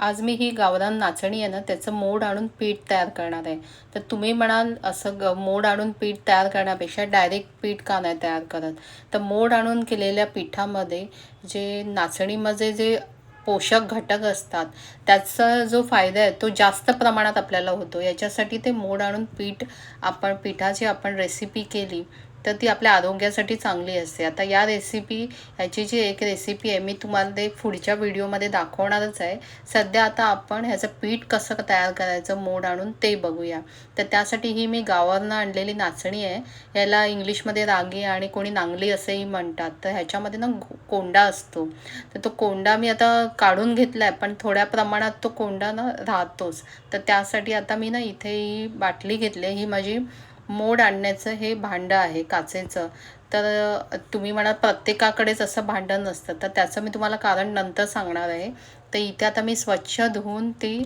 आज मी ही गावरान नाचणी आहे ना त्याचं मोड आणून पीठ तयार करणार आहे. तर तुम्ही म्हणाल असं ग मोड आणून पीठ तयार करण्यापेक्षा डायरेक्ट पीठ का नाही तयार करत. तर मोड आणून केलेल्या पिठामध्ये जे नाचणीमध्ये जे पोषक घटक असतात त्याचा जो फायदा आहे तो जास्त प्रमाणात आपल्याला होतो. याच्यासाठी ते मोड आणून पीठ आपण पिठाची आपण रेसिपी केली तर ती आपल्या आरोग्यासाठी चांगली असते. आता या रेसिपी ह्याची जी एक रेसिपी आहे मी तुम्हाला ते पुढच्या व्हिडिओमध्ये दाखवणारच आहे. सध्या आता आपण ह्याचं पीठ कसं तयार करायचं मोड आणून ते बघूया. तर त्यासाठी ही मी गावावरनं आणलेली नाचणी आहे. याला इंग्लिशमध्ये रागी आणि कोणी नांगली असेही म्हणतात. तर ह्याच्यामध्ये ना कोंडा असतो. तर तो कोंडा मी आता काढून घेतला आहे पण थोड्या प्रमाणात तो कोंडा ना राहतोच. तर त्यासाठी आता मी ना इथे ही बाटली घेतली आहे. ही माझी मोड आणण्याचं हे भांडं आहे काचेचं. तर तुम्ही म्हणा प्रत्येकाकडेच असं भांडण नसतं. तर त्याचं मी तुम्हाला कारण नंतर सांगणार आहे. तर इथे आता मी स्वच्छ धुवून ती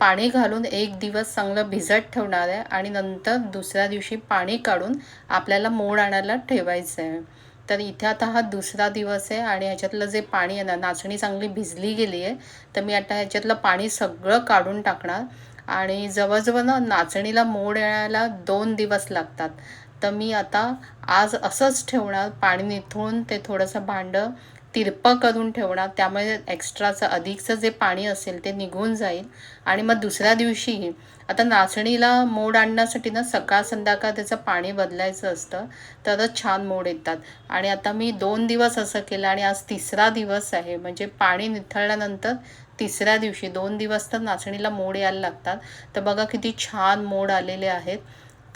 पाणी घालून एक दिवस चांगलं भिजत ठेवणार आहे आणि नंतर दुसऱ्या दिवशी पाणी काढून आपल्याला मोड आणायला ठेवायचं आहे. तर इथे आता हा दुसरा दिवस आहे आणि ह्याच्यातलं जे पाणी आहे ना नाचणी चांगली भिजली गेली आहे तर मी आता ह्याच्यातलं पाणी सगळं काढून टाकणार. आणि जवळजवळ ना नाचणीला मोड येण्याला दोन दिवस लागतात. तर मी आता आज असंच ठेवणार पाणी निथळून ते थोडंसं भांडं तिरपं करून ठेवणार त्यामुळे एक्स्ट्राचं अधिकचं जे पाणी असेल ते निघून जाईल. आणि मग दुसऱ्या दिवशी आता नाचणीला मोड आणण्यासाठी ना सकाळ संध्याकाळ त्याचं पाणी बदलायचं असतं तरच छान मोड येतात. आणि आता मी दोन दिवस असं केलं आणि आज तिसरा दिवस आहे. म्हणजे पाणी निथळल्यानंतर तिसऱ्या दिवशी दोन दिवस तर नाचणीला मोड यायला लागतात. तर बघा किती छान मोड आलेले आहेत.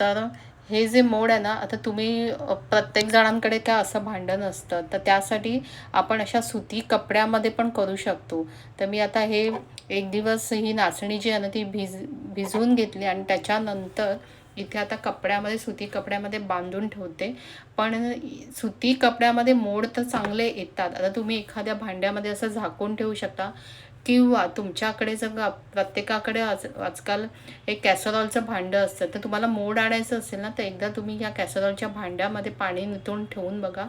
तर हे जे मोड आहे ना आता तुम्ही प्रत्येक जणांकडे काय असं भांडण असतं. तर त्यासाठी आपण अशा सुती कपड्यामध्ये पण करू शकतो. तर मी आता हे एक दिवस ही नाचणी जी आहे ना ती भिज भिजवून घेतली आणि त्याच्यानंतर इथे आता कपड्यामध्ये सुती कपड्यामध्ये बांधून ठेवते. पण सुती कपड्यामध्ये मोड तर चांगले येतात. आता तुम्ही एखाद्या भांड्यामध्ये असं झाकून ठेवू शकता. किंवा तुमच्याकडे जर प्रत्येकाकडे आज आजकाल एक कॅसरॉलचं भांडं असतं तर तुम्हाला मोड आणायचं असेल ना तर एकदा तुम्ही या कॅसरॉलच्या भांड्यामध्ये पाणी नितून ठेवून बघा.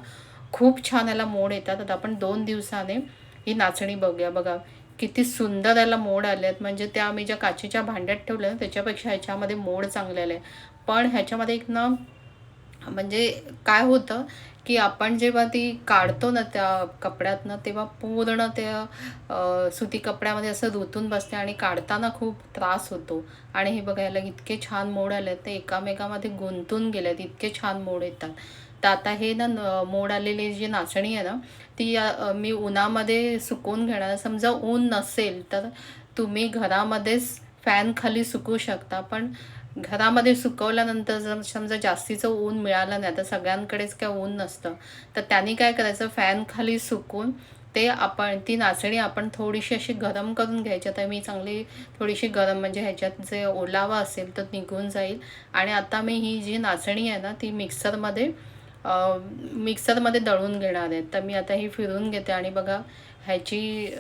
खूप छान याला मोड येतात. आता आपण दोन दिवसाने ही नाचणी बघूया. बघा किती सुंदर याला मोड आले आहेत म्हणजे त्या आम्ही ज्या काचेच्या भांड्यात ठेवल्या ना त्याच्यापेक्षा ह्याच्यामध्ये मोड चांगले आले. पण ह्याच्यामध्ये एक ना म्हणजे काय होतं की आपण जेव्हा ती काढतो ना त्या कपड्यातनं तेव्हा पूर्ण त्या सुती कपड्यामध्ये असं रुतून बसते आणि काढताना खूप त्रास होतो. आणि हे बघायला इतके छान मोड आले ते एकामेकामध्ये गुंतून गेले आहेत इतके छान मोड येतात. तर आता हे ना मोड आलेली जी नाचणी आहे ना ती मी उन्हामध्ये सुकवून घेणार. समजा ऊन नसेल तर तुम्ही घरामध्येच फॅन खाली शकता पण घरामध्ये सुकवल्यानंतर जर समजा जास्तीचं ऊन मिळालं नाही तर सगळ्यांकडेच काय ऊन नसतं. तर त्यांनी काय करायचं? फॅन खाली सुकून ते आपण ती नाचणी आपण थोडीशी अशी गरम करून घ्यायची. आता मी चांगली थोडीशी गरम म्हणजे ह्याच्यात जे ओलावा असेल तर निघून जाईल. आणि आता मी ही जी नाचणी आहे ना ती मिक्सरमध्ये मिक्सरमध्ये दळून घेणार आहे तर मी आता ही फिरवून घेते आणि बघा ह्याची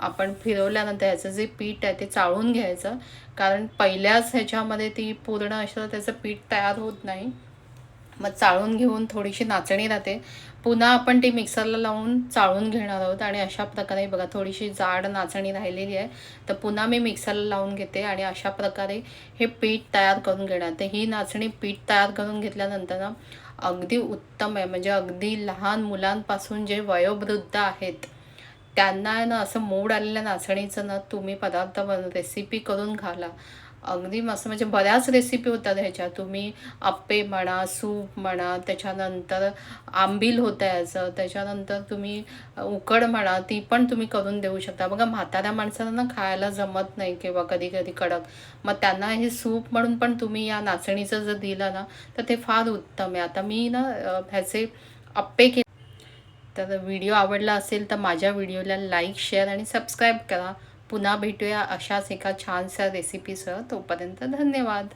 आपण फिरवल्यानंतर ह्याचं जे पीठ आहे ते चाळून घ्यायचं. कारण पहिल्याच ह्याच्यामध्ये ती पूर्ण असं त्याचं पीठ तयार होत नाही. मग चाळून घेऊन थोडीशी नाचणी राहते. पुन्हा आपण ती मिक्सरला लावून चाळून घेणार आहोत आणि अशा प्रकारे बघा थोडीशी जाड नाचणी राहिलेली आहे. तर पुन्हा मी मिक्सरला लावून घेते आणि अशा प्रकारे हे पीठ तयार करून घेणार. तर ही नाचणी पीठ तयार करून घेतल्यानंतर ना अगदी उत्तम आहे. म्हणजे अगदी लहान मुलांपासून जे वयोवृद्ध आहेत त्यांना ना असं मूड आलेल्या नाचणीचं ना तुम्ही पदार्थ बन रेसिपी करून घाला. अगदी मस्त. म्हणजे बऱ्याच रेसिपी होतात ह्याच्या तुम्ही आप्पे म्हणा सूप म्हणा त्याच्यानंतर आंबील होतं याचं त्याच्यानंतर तुम्ही उकड म्हणा ती पण तुम्ही करून देऊ शकता. बघा म्हाताऱ्या माणसांना ना खायला जमत नाही किंवा कधी कधी कडक. मग त्यांना हे सूप म्हणून पण तुम्ही या नाचणीचं जर दिलं ना तर ते फार उत्तम आहे. आता मी ना ह्याचे आप्पे के तर व्हिडिओ आवडला असेल तर माझ्या व्हिडिओला लाईक शेअर आणि सबस्क्राईब करा. पुन्हा भेटूया अशाच एका छानशा रेसिपीसह तोपर्यंत धन्यवाद.